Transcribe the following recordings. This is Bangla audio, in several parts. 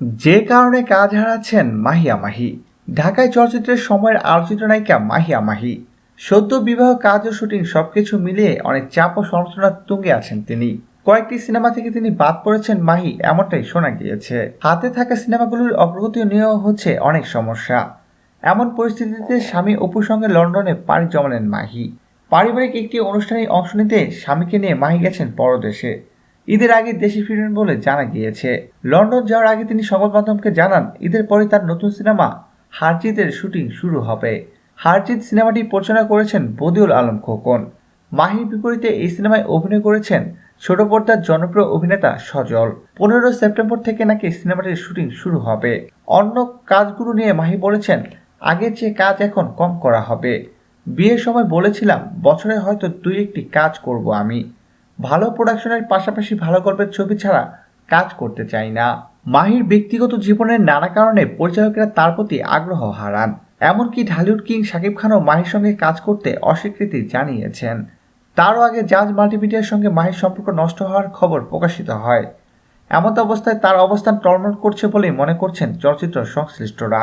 যে কারণে কাজ হারাচ্ছেন মাহিয়া মাহি ঢাকায় চলচ্চিত্রের সময়ের আলোচিত নায়িকা মাহিয়া মাহি সদ্য বিবাহ, কাজ ও শুটিং সবকিছু মিলিয়ে অনেক চাপ ও সমালোচনার তুঙ্গে আছেন তিনি। কয়েকটি সিনেমা থেকে তিনি বাদ পড়েছেন মাহি, এমনটাই শোনা গিয়েছে। হাতে থাকা সিনেমাগুলোর অগ্রগতি নিয়েও হচ্ছে অনেক সমস্যা। এমন পরিস্থিতিতে স্বামী অপুর সঙ্গে লন্ডনে পাড়ি জমালেন মাহি। পারিবারিক একটি অনুষ্ঠানে অংশ নিতে স্বামীকে নিয়ে মাহি গেছেন পরদেশে। ঈদের আগে দেশে ফিরবেন বলে জানা গিয়েছে। লন্ডন যাওয়ার আগে তিনি সংবাদ মাধ্যমকে জানান, ঈদের পরে তার নতুন সিনেমা হারজিতের শুটিং শুরু হবে। হারজিত সিনেমাটি পরিচালনা করেছেন বদিউল আলম খোকন। মাহির বিপরীতে এই সিনেমায় অভিনয় করেছেন ছোট পর্দার জনপ্রিয় অভিনেতা সজল। পনেরো সেপ্টেম্বর থেকে নাকি সিনেমাটির শুটিং শুরু হবে। অন্য কাজগুলো নিয়ে মাহি বলেছেন, আগের চেয়ে কাজ এখন কম করা হবে। বিয়ের সময় বলেছিলাম, বছরে হয়তো দুই একটি কাজ করব আমি। ভালো প্রোডাকশনের পাশাপাশি ভালো গল্পের ছবি ছাড়া কাজ করতে চাই না। মাহির ব্যক্তিগত জীবনের নানা কারণে পরিচালকেরা তার প্রতি আগ্রহ হারান। এমনকি ঢালিউড কিং শাকিব খানও মাহির সঙ্গে কাজ করতে অস্বীকৃতি জানিয়েছেন। তারও আগে জাজ মাল্টিমিডিয়ার সঙ্গে মাহির সম্পর্ক নষ্ট হওয়ার খবর প্রকাশিত হয়। এমত অবস্থায় তার অবস্থান টলমল করছে বলেই মনে করছেন চলচ্চিত্র সংশ্লিষ্টরা।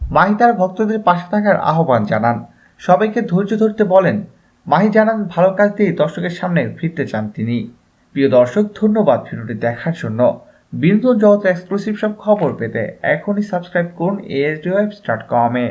মাহি তার ভক্তদের পাশে থাকার আহ্বান জানান। সবাইকে ধৈর্য ধরতে বলেন মাহি জানান, ভালো কাজ দিয়ে দর্শকের সামনে ফিরতে চান তিনি। প্রিয় দর্শক, ধন্যবাদ ভিডিওটি দেখার জন্য। বিনোদন জগতের এক্সক্লুসিভ সব খবর পেতে এখনই সাবস্ক্রাইব করুন এএসডি ওয়েব ডট কমে